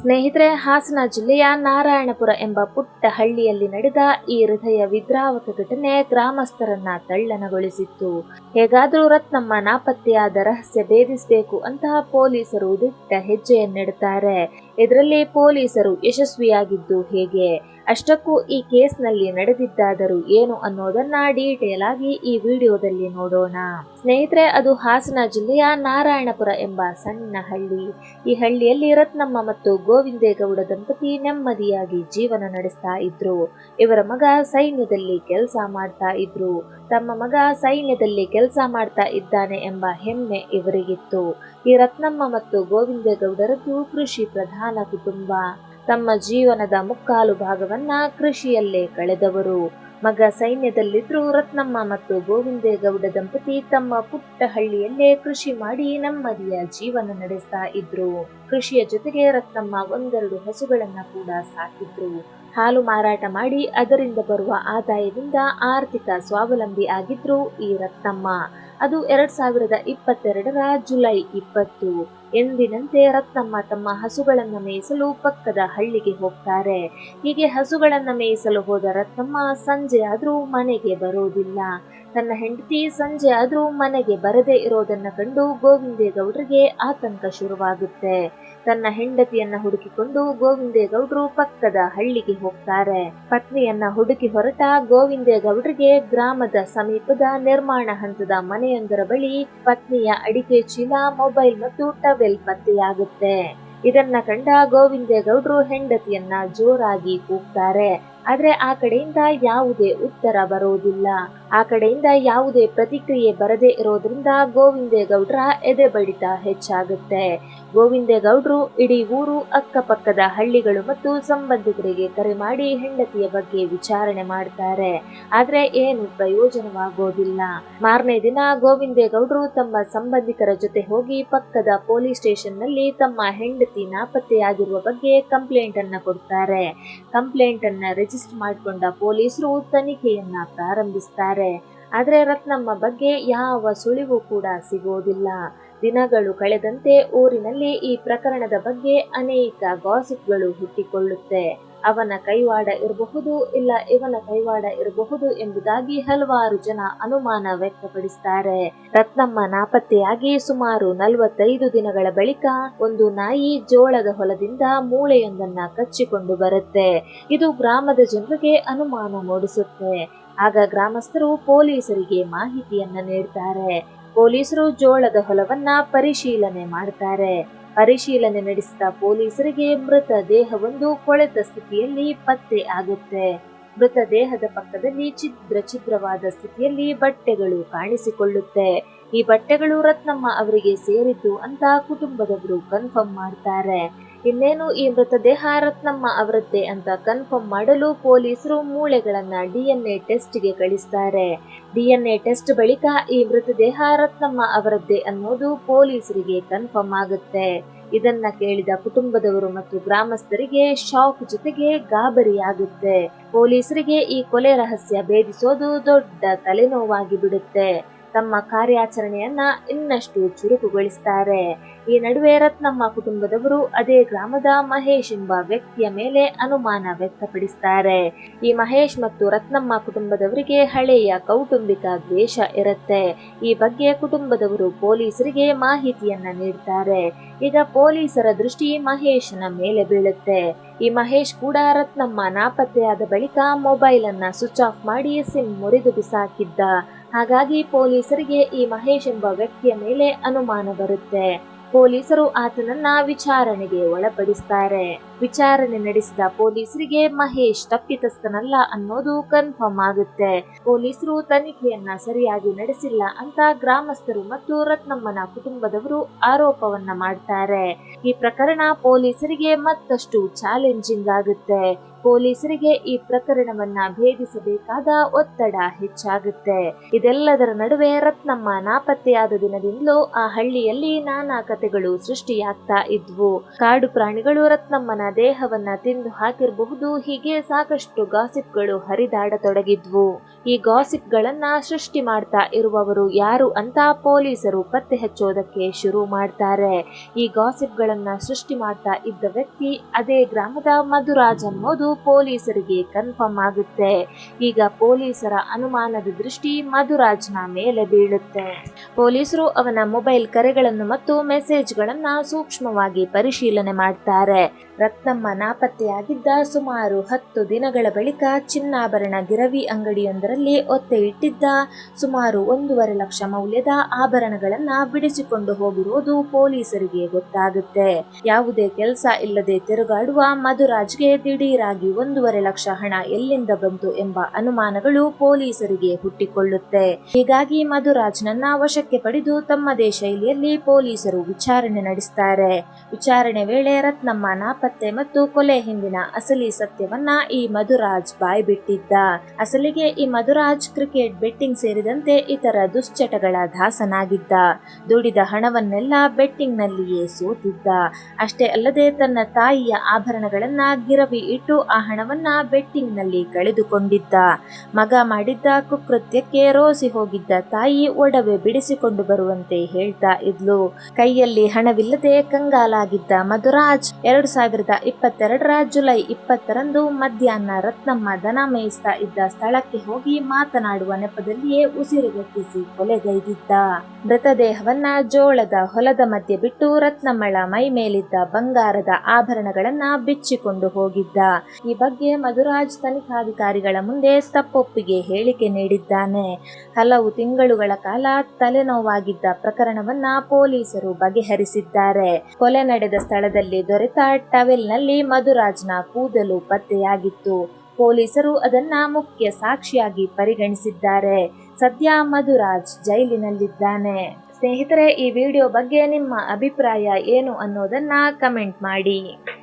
ಸ್ನೇಹಿತರೆ, ಹಾಸನ ಜಿಲ್ಲೆಯ ನಾರಾಯಣಪುರ ಎಂಬ ಪುಟ್ಟ ಹಳ್ಳಿಯಲ್ಲಿ ನಡೆದ ಈ ಹೃದಯ ವಿದ್ರಾವಕ ಘಟನೆ ಗ್ರಾಮಸ್ಥರನ್ನ ತಳ್ಳನಗೊಳಿಸಿತ್ತು. ಹೇಗಾದರೂ ರತ್ನಮ್ಮ ನಾಪತ್ತೆಯಾದ ರಹಸ್ಯ ಭೇದಿಸಬೇಕು ಅಂತ ಪೊಲೀಸರು ದಿಟ್ಟ ಹೆಜ್ಜೆಯನ್ನಿಡುತ್ತಾರೆ ಇದರಲ್ಲಿ ಪೊಲೀಸರು ಯಶಸ್ವಿಯಾಗಿದ್ದು ಹೇಗೆ? ಅಷ್ಟಕ್ಕೂ ಈ ಕೇಸ್ನಲ್ಲಿ ನಡೆದಿದ್ದಾದರೂ ಏನು ಅನ್ನೋದನ್ನ ಡೀಟೇಲ್ ಆಗಿ ಈ ವಿಡಿಯೋದಲ್ಲಿ ನೋಡೋಣ. ಸ್ನೇಹಿತರೆ, ಅದು ಹಾಸನ ಜಿಲ್ಲೆಯ ನಾರಾಯಣಪುರ ಎಂಬ ಸಣ್ಣ ಹಳ್ಳಿ. ಈ ಹಳ್ಳಿಯಲ್ಲಿ ರತ್ನಮ್ಮ ಮತ್ತು ಗೋವಿಂದೇಗೌಡ ದಂಪತಿ ನೆಮ್ಮದಿಯಾಗಿ ಜೀವನ ನಡೆಸ್ತಾ ಇದ್ರು. ಇವರ ಮಗ ಸೈನ್ಯದಲ್ಲಿ ಕೆಲಸ ಮಾಡ್ತಾ ಇದ್ರು. ತಮ್ಮ ಮಗ ಸೈನ್ಯದಲ್ಲಿ ಕೆಲಸ ಮಾಡ್ತಾ ಇದ್ದಾನೆ ಎಂಬ ಹೆಮ್ಮೆ ಇವರಿಗಿತ್ತು. ಈ ರತ್ನಮ್ಮ ಮತ್ತು ಗೋವಿಂದೇಗೌಡರದ್ದು ಕೃಷಿ ಪ್ರಧಾನ ಕುಟುಂಬ. ತಮ್ಮ ಜೀವನದ ಮುಕ್ಕಾಲು ಭಾಗವನ್ನ ಕೃಷಿಯಲ್ಲೇ ಕಳೆದವರು. ಮಗ ಸೈನ್ಯದಲ್ಲಿದ್ರೂ ರತ್ನಮ್ಮ ಮತ್ತು ಗೋವಿಂದೇಗೌಡ ದಂಪತಿ ತಮ್ಮ ಪುಟ್ಟ ಹಳ್ಳಿಯಲ್ಲೇ ಕೃಷಿ ಮಾಡಿ ನೆಮ್ಮದಿಯ ಜೀವನ ನಡೆಸ್ತಾ ಇದ್ರು. ಕೃಷಿಯ ಜೊತೆಗೆ ರತ್ನಮ್ಮ ಒಂದೆರಡು ಹಸುಗಳನ್ನ ಕೂಡ ಸಾಕಿದ್ರು. ಹಾಲು ಮಾರಾಟ ಮಾಡಿ ಅದರಿಂದ ಬರುವ ಆದಾಯದಿಂದ ಆರ್ಥಿಕ ಸ್ವಾವಲಂಬಿ ಆಗಿದ್ರು ಈ ರತ್ನಮ್ಮ. ಅದು ಎರಡ್ ಸಾವಿರದ ಇಪ್ಪತ್ತೆರಡರ ಜುಲೈ ಇಪ್ಪತ್ತು. ಎಂದಿನಂತೆ ರತ್ನಮ್ಮ ತಮ್ಮ ಹಸುಗಳನ್ನು ಮೇಯಿಸಲು ಪಕ್ಕದ ಹಳ್ಳಿಗೆ ಹೋಗ್ತಾರೆ. ಹೀಗೆ ಹಸುಗಳನ್ನು ಮೇಯಿಸಲು ಹೋದ ರತ್ನಮ್ಮ ಸಂಜೆ ಆದರೂ ಮನೆಗೆ ಬರೋದಿಲ್ಲ. ತನ್ನ ಹೆಂಡತಿ ಸಂಜೆ ಆದರೂ ಮನೆಗೆ ಬರದೇ ಇರೋದನ್ನ ಕಂಡು ಗೋವಿಂದೇಗೌಡರಿಗೆ ಆತಂಕ ಶುರುವಾಗುತ್ತೆ. ತನ್ನ ಹೆಂಡತಿಯನ್ನ ಹುಡುಕಿಕೊಂಡು ಗೋವಿಂದೇಗೌಡರು ಪಕ್ಕದ ಹಳ್ಳಿಗೆ ಹೋಗ್ತಾರೆ. ಪತ್ನಿಯನ್ನ ಹುಡುಕಿ ಹೊರಟ ಗೋವಿಂದೇಗೌಡರಿಗೆ ಗ್ರಾಮದ ಸಮೀಪದ ನಿರ್ಮಾಣ ಹಂತದ ಮನೆಯೊಂದರ ಬಳಿ ಪತ್ನಿಯ ಅಡಿಕೆ ಚೀಲ, ಮೊಬೈಲ್ ಮತ್ತು ಟವೆಲ್ ಪತ್ತೆಯಾಗುತ್ತೆ. ಇದನ್ನ ಕಂಡ ಗೋವಿಂದೇಗೌಡರು ಹೆಂಡತಿಯನ್ನ ಜೋರಾಗಿ ಕೂಗ್ತಾರೆ. ಆದ್ರೆ ಆ ಕಡೆಯಿಂದ ಯಾವುದೇ ಉತ್ತರ ಬರೋದಿಲ್ಲ ಆ ಕಡೆಯಿಂದ ಯಾವುದೇ ಪ್ರತಿಕ್ರಿಯೆ ಬರದೇ ಇರೋದ್ರಿಂದ ಗೋವಿಂದೇಗೌಡರ ಎದೆ ಬಡಿತ ಹೆಚ್ಚಾಗುತ್ತೆ. ಗೋವಿಂದೇಗೌಡರು ಇಡೀ ಊರು ಅಕ್ಕಪಕ್ಕದ ಹಳ್ಳಿಗಳು ಮತ್ತು ಸಂಬಂಧಿಕರಿಗೆ ಕರೆ ಮಾಡಿ ಹೆಂಡತಿಯ ಬಗ್ಗೆ ವಿಚಾರಣೆ ಮಾಡ್ತಾರೆ. ಆದ್ರೆ ಏನು ಪ್ರಯೋಜನವಾಗೋದಿಲ್ಲ. ಮಾರನೇ ದಿನ ಗೋವಿಂದೇಗೌಡರು ತಮ್ಮ ಸಂಬಂಧಿಕರ ಜೊತೆ ಹೋಗಿ ಪಕ್ಕದ ಪೊಲೀಸ್ ಸ್ಟೇಷನ್ನಲ್ಲಿ ತಮ್ಮ ಹೆಂಡತಿ ನಾಪತ್ತೆಯಾಗಿರುವ ಬಗ್ಗೆ ಕಂಪ್ಲೇಂಟ್ ಅನ್ನ ಕೊಡ್ತಾರೆ. ಕಂಪ್ಲೇಂಟ್ ಅನ್ನ ರಿಜಿಸ್ಟರ್ ಮಾಡಿಕೊಂಡ ಪೊಲೀಸರು ತನಿಖೆಯನ್ನ ಪ್ರಾರಂಭಿಸ್ತಾರೆ. ಆದ್ರೆ ರತ್ನಮ್ಮ ಬಗ್ಗೆ ಯಾವ ಸುಳಿವು ಕೂಡ ಸಿಗೋದಿಲ್ಲ. ದಿನಗಳು ಕಳೆದಂತೆ ಊರಿನಲ್ಲಿ ಈ ಪ್ರಕರಣದ ಬಗ್ಗೆ ಅನೇಕ ಗಾಸಿಪ್ಗಳು ಹುಟ್ಟಿಕೊಳ್ಳುತ್ತೆ. ಅವನ ಕೈವಾಡ ಇರಬಹುದು ಇಲ್ಲ ಇವನ ಕೈವಾಡ ಇರಬಹುದು ಎಂಬುದಾಗಿ ಹಲವಾರು ಜನ ಅನುಮಾನ ವ್ಯಕ್ತಪಡಿಸ್ತಾರೆ. ರತ್ನಮ್ಮ ನಾಪತ್ತೆಯಾಗಿ ಸುಮಾರು ನಲವತ್ತೈದು ದಿನಗಳ ಬಳಿಕ ಒಂದು ನಾಯಿ ಜೋಳದ ಹೊಲದಿಂದ ಮೂಳೆಯೊಂದನ್ನ ಕಚ್ಚಿಕೊಂಡು ಬರುತ್ತೆ. ಇದು ಗ್ರಾಮದ ಜನರಿಗೆ ಅನುಮಾನ ಮೂಡಿಸುತ್ತೆ. ಆಗ ಗ್ರಾಮಸ್ಥರು ಪೊಲೀಸರಿಗೆ ಮಾಹಿತಿಯನ್ನ ನೀಡ್ತಾರೆ. ಪೊಲೀಸರು ಜೋಳದ ಹೊಲವನ್ನ ಪರಿಶೀಲನೆ ಮಾಡ್ತಾರೆ. ಪರಿಶೀಲನೆ ನಡೆಸಿದ ಪೊಲೀಸರಿಗೆ ಮೃತ ದೇಹವೊಂದು ಕೊಳೆತ ಸ್ಥಿತಿಯಲ್ಲಿ ಪತ್ತೆ ಆಗುತ್ತೆ. ಮೃತ ದೇಹದ ಪಕ್ಕದಲ್ಲಿ ಛಿದ್ರ ಛಿದ್ರವಾದ ಸ್ಥಿತಿಯಲ್ಲಿ ಬಟ್ಟೆಗಳು ಕಾಣಿಸಿಕೊಳ್ಳುತ್ತೆ. ಈ ಬಟ್ಟೆಗಳು ರತ್ನಮ್ಮ ಅವರಿಗೆ ಸೇರಿದ್ದು ಅಂತ ಕುಟುಂಬದವರು ಕನ್ಫರ್ಮ್ ಮಾಡ್ತಾರೆ. ಇನ್ನೇನು ಈ ಮೃತದೇಹ ರತ್ನಮ್ಮ ಅವರದ್ದೇ ಅಂತ ಕನ್ಫರ್ಮ್ ಮಾಡಲು ಪೊಲೀಸರು ಮೂಳೆಗಳನ್ನ ಡಿಎನ್ಎ ಟೆಸ್ಟ್ಗೆ ಕಳಿಸ್ತಾರೆ. ಡಿಎನ್ಎ ಟೆಸ್ಟ್ ಬಳಿಕ ಈ ಮೃತದೇಹ ರತ್ನಮ್ಮ ಅವರದ್ದೇ ಅನ್ನೋದು ಪೊಲೀಸರಿಗೆ ಕನ್ಫರ್ಮ್ ಆಗುತ್ತೆ. ಇದನ್ನ ಕೇಳಿದ ಕುಟುಂಬದವರು ಮತ್ತು ಗ್ರಾಮಸ್ಥರಿಗೆ ಶಾಕ್ ಜೊತೆಗೆ ಗಾಬರಿಯಾಗುತ್ತೆ. ಪೊಲೀಸರಿಗೆ ಈ ಕೊಲೆ ರಹಸ್ಯ ಭೇದಿಸೋದು ದೊಡ್ಡ ತಲೆನೋವಾಗಿ ಬಿಡುತ್ತೆ. ತಮ್ಮ ಕಾರ್ಯಾಚರಣೆಯನ್ನ ಇನ್ನಷ್ಟು ಚುರುಕುಗೊಳಿಸ್ತಾರೆ. ಈ ನಡುವೆ ರತ್ನಮ್ಮ ಕುಟುಂಬದವರು ಅದೇ ಗ್ರಾಮದ ಮಹೇಶ್ ಎಂಬ ವ್ಯಕ್ತಿಯ ಮೇಲೆ ಅನುಮಾನ ವ್ಯಕ್ತಪಡಿಸ್ತಾರೆ. ಈ ಮಹೇಶ್ ಮತ್ತು ರತ್ನಮ್ಮ ಕುಟುಂಬದವರಿಗೆ ಹಳೆಯ ಕೌಟುಂಬಿಕ ದ್ವೇಷ ಇರುತ್ತೆ. ಈ ಬಗ್ಗೆ ಕುಟುಂಬದವರು ಪೊಲೀಸರಿಗೆ ಮಾಹಿತಿಯನ್ನ ನೀಡ್ತಾರೆ. ಈಗ ಪೊಲೀಸರ ದೃಷ್ಟಿ ಮಹೇಶ್ನ ಮೇಲೆ ಬೀಳುತ್ತೆ. ಈ ಮಹೇಶ್ ಕೂಡ ರತ್ನಮ್ಮ ನಾಪತ್ತೆಯಾದ ಬಳಿಕ ಮೊಬೈಲ್ ಅನ್ನ ಸ್ವಿಚ್ ಆಫ್ ಮಾಡಿ ಸಿಮ್ ಮುರಿದು ಬಿಸಾಕಿದ್ದ. ಹಾಗಾಗಿ ಪೊಲೀಸರಿಗೆ ಈ ಮಹೇಶ್ ಎಂಬ ವ್ಯಕ್ತಿಯ ಮೇಲೆ ಅನುಮಾನ ಬರುತ್ತೆ. ಪೊಲೀಸರು ಆತನನ್ನ ವಿಚಾರಣೆಗೆ ಒಳಪಡಿಸ್ತಾರೆ. ವಿಚಾರಣೆ ನಡೆಸಿದ ಪೊಲೀಸರಿಗೆ ಮಹೇಶ್ ತಪ್ಪಿತಸ್ಥನಲ್ಲ ಅನ್ನೋದು ಕನ್ಫರ್ಮ್ ಆಗುತ್ತೆ. ಪೊಲೀಸರು ತನಿಖೆಯನ್ನ ಸರಿಯಾಗಿ ನಡೆಸಿಲ್ಲ ಅಂತ ಗ್ರಾಮಸ್ಥರು ಮತ್ತು ರತ್ನಮ್ಮನ ಕುಟುಂಬದವರು ಆರೋಪವನ್ನ ಮಾಡ್ತಾರೆ. ಈ ಪ್ರಕರಣ ಪೊಲೀಸರಿಗೆ ಮತ್ತಷ್ಟು ಚಾಲೆಂಜಿಂಗ್ ಆಗುತ್ತೆ. ಪೊಲೀಸರಿಗೆ ಈ ಪ್ರಕರಣವನ್ನ ಭೇದಿಸಬೇಕಾದ ಒತ್ತಡ ಹೆಚ್ಚಾಗುತ್ತೆ. ಇದೆಲ್ಲದರ ನಡುವೆ ರತ್ನಮ್ಮ ನಾಪತ್ತೆಯಾದ ದಿನದಿಂದಲೂ ಆ ಹಳ್ಳಿಯಲ್ಲಿ ನಾನಾ ಕಥೆಗಳು ಸೃಷ್ಟಿಯಾಗ್ತಾ ಇದ್ವು. ಕಾಡು ಪ್ರಾಣಿಗಳು ರತ್ನಮ್ಮನ ದೇಹವನ್ನ ತಿಂದು ಹಾಕಿರಬಹುದು, ಹೀಗೆ ಸಾಕಷ್ಟು ಗಾಸಿಪ್ಗಳು ಹರಿದಾಡತೊಡಗಿದ್ವು. ಈ ಗಾಸಿಪ್ಗಳನ್ನ ಸೃಷ್ಟಿ ಮಾಡ್ತಾ ಇರುವವರು ಯಾರು ಅಂತ ಪೊಲೀಸರು ಪತ್ತೆ ಹಚ್ಚೋದಕ್ಕೆ ಶುರು ಮಾಡ್ತಾರೆ. ಈ ಗಾಸಿಪ್ಗಳನ್ನ ಸೃಷ್ಟಿ ಮಾಡ್ತಾ ಇದ್ದ ವ್ಯಕ್ತಿ ಅದೇ ಗ್ರಾಮದ ಮಧುರಾಜ್ ಅನ್ನೋದು ಪೊಲೀಸರಿಗೆ ಕನ್ಫರ್ಮ್ ಆಗುತ್ತೆ. ಈಗ ಪೊಲೀಸರ ಅನುಮಾನದ ದೃಷ್ಟಿ ಮಧುರಾಜ್ನ ಮೇಲೆ ಬೀಳುತ್ತೆ. ಪೊಲೀಸರು ಅವನ ಮೊಬೈಲ್ ಕರೆಗಳನ್ನು ಮತ್ತು ಮೆಸೇಜ್ಗಳನ್ನ ಸೂಕ್ಷ್ಮವಾಗಿ ಪರಿಶೀಲನೆ ಮಾಡ್ತಾರೆ. ರತ್ನಮ್ಮ ನಾಪತ್ತೆಯಾಗಿದ್ದ ಸುಮಾರು ಹತ್ತು ದಿನಗಳ ಬಳಿಕ ಚಿನ್ನಾಭರಣ ಗಿರವಿ ಅಂಗಡಿಯೊಂದರಲ್ಲಿ ಒತ್ತೆ ಇಟ್ಟಿದ್ದ ಸುಮಾರು ಒಂದೂವರೆ ಲಕ್ಷ ಮೌಲ್ಯದ ಆಭರಣಗಳನ್ನ ಬಿಡಿಸಿಕೊಂಡು ಹೋಗಿರುವುದು ಪೊಲೀಸರಿಗೆ ಗೊತ್ತಾಗುತ್ತೆ. ಯಾವುದೇ ಕೆಲಸ ಇಲ್ಲದೆ ತಿರುಗಾಡುವ ಮಧುರಾಜ್ಗೆ ದಿಢೀರಾಗಿ ಒಂದೂವರೆ ಲಕ್ಷ ಹಣ ಎಲ್ಲಿಂದ ಬಂತು ಎಂಬ ಅನುಮಾನಗಳು ಪೊಲೀಸರಿಗೆ ಹುಟ್ಟಿಕೊಳ್ಳುತ್ತೆ. ಹೀಗಾಗಿ ಮಧುರಾಜ್ನನ್ನ ವಶಕ್ಕೆ ಪಡೆದು ತಮ್ಮದೇ ಶೈಲಿಯಲ್ಲಿ ಪೊಲೀಸರು ವಿಚಾರಣೆ ನಡೆಸ್ತಾರೆ. ವಿಚಾರಣೆ ವೇಳೆ ರತ್ನಮ್ಮ ನಾಪತ್ತೆ ಮತ್ತು ಕೊಲೆ ಹಿಂದಿನ ಅಸಲಿ ಸತ್ಯವನ್ನ ಈ ಮಧುರಾಜ್ ಬಾಯ್ಬಿಟ್ಟಿದ್ದ. ಅಸಲಿಗೆ ಈ ಮಧುರಾಜ್ ಕ್ರಿಕೆಟ್ ಬೆಟ್ಟಿಂಗ್ ಸೇರಿದಂತೆ ಇತರ ದುಶ್ಚಟಗಳ ದಾಸನಾಗಿದ್ದ. ದುಡಿದ ಹಣವನ್ನೆಲ್ಲ ಬೆಟ್ಟಿಂಗ್ ನಲ್ಲಿಯೇ ಸೋತಿದ್ದ. ಅಷ್ಟೇ ಅಲ್ಲದೆ ತನ್ನ ತಾಯಿಯ ಆಭರಣಗಳನ್ನ ಗಿರವಿ ಇಟ್ಟು ಆ ಹಣವನ್ನ ಬೆಟ್ಟಿಂಗ್ನಲ್ಲಿ ಕಳೆದುಕೊಂಡಿದ್ದ. ಮಗ ಮಾಡಿದ್ದ ಕುಕೃತ್ಯಕ್ಕೆ ರೋಸಿ ಹೋಗಿದ್ದ ತಾಯಿ ಒಡವೆ ಬಿಡಿಸಿಕೊಂಡು ಬರುವಂತೆ ಹೇಳ್ತಾ ಇದ್ಲು. ಕೈಯಲ್ಲಿ ಹಣವಿಲ್ಲದೆ ಕಂಗಾಲಾಗಿದ್ದ ಮಧುರಾಜ್ ಎರಡು ಸಾವಿರದ ಇಪ್ಪತ್ತೆರಡರ ಜುಲೈ ಇಪ್ಪತ್ತರಂದು ಮಧ್ಯಾಹ್ನ ರತ್ನಮ್ಮ ದನ ಮೇಯಿಸ್ತಾ ಇದ್ದ ಸ್ಥಳಕ್ಕೆ ಹೋಗಿ ಮಾತನಾಡುವ ನೆಪದಲ್ಲಿಯೇ ಉಸಿರುಗಟ್ಟಿಸಿ ಕೊಲೆಗೈದಿದ್ದ. ಮೃತದೇಹವನ್ನ ಜೋಳದ ಹೊಲದ ಮಧ್ಯೆ ಬಿಟ್ಟು ರತ್ನಮ್ಮಳ ಮೈ ಮೇಲಿದ್ದ ಬಂಗಾರದ ಆಭರಣಗಳನ್ನ ಬಿಚ್ಚಿಕೊಂಡು ಹೋಗಿದ್ದ. ಈ ಬಗ್ಗೆ ಮಧುರಾಜ್ ತನಿಖಾಧಿಕಾರಿಗಳ ಮುಂದೆ ತಪ್ಪೊಪ್ಪಿಗೆ ಹೇಳಿಕೆ ನೀಡಿದ್ದಾನೆ. ಹಲವು ತಿಂಗಳುಗಳ ಕಾಲ ತಲೆನೋವಾಗಿದ್ದ ಪ್ರಕರಣವನ್ನ ಪೊಲೀಸರು ಬಗೆಹರಿಸಿದ್ದಾರೆ. ಕೊಲೆ ನಡೆದ ಸ್ಥಳದಲ್ಲಿ ದೊರೆತ ಟವೆಲ್ನಲ್ಲಿ ಮಧುರಾಜ್ನ ಕೂದಲು ಪತ್ತೆಯಾಗಿತ್ತು. ಪೊಲೀಸರು ಅದನ್ನ ಮುಖ್ಯ ಸಾಕ್ಷಿಯಾಗಿ ಪರಿಗಣಿಸಿದ್ದಾರೆ. ಸದ್ಯ ಮಧುರಾಜ್ ಜೈಲಿನಲ್ಲಿದ್ದಾನೆ. ಸ್ನೇಹಿತರೆ, ಈ ವಿಡಿಯೋ ಬಗ್ಗೆ ನಿಮ್ಮ ಅಭಿಪ್ರಾಯ ಏನು ಅನ್ನೋದನ್ನ ಕಮೆಂಟ್ ಮಾಡಿ.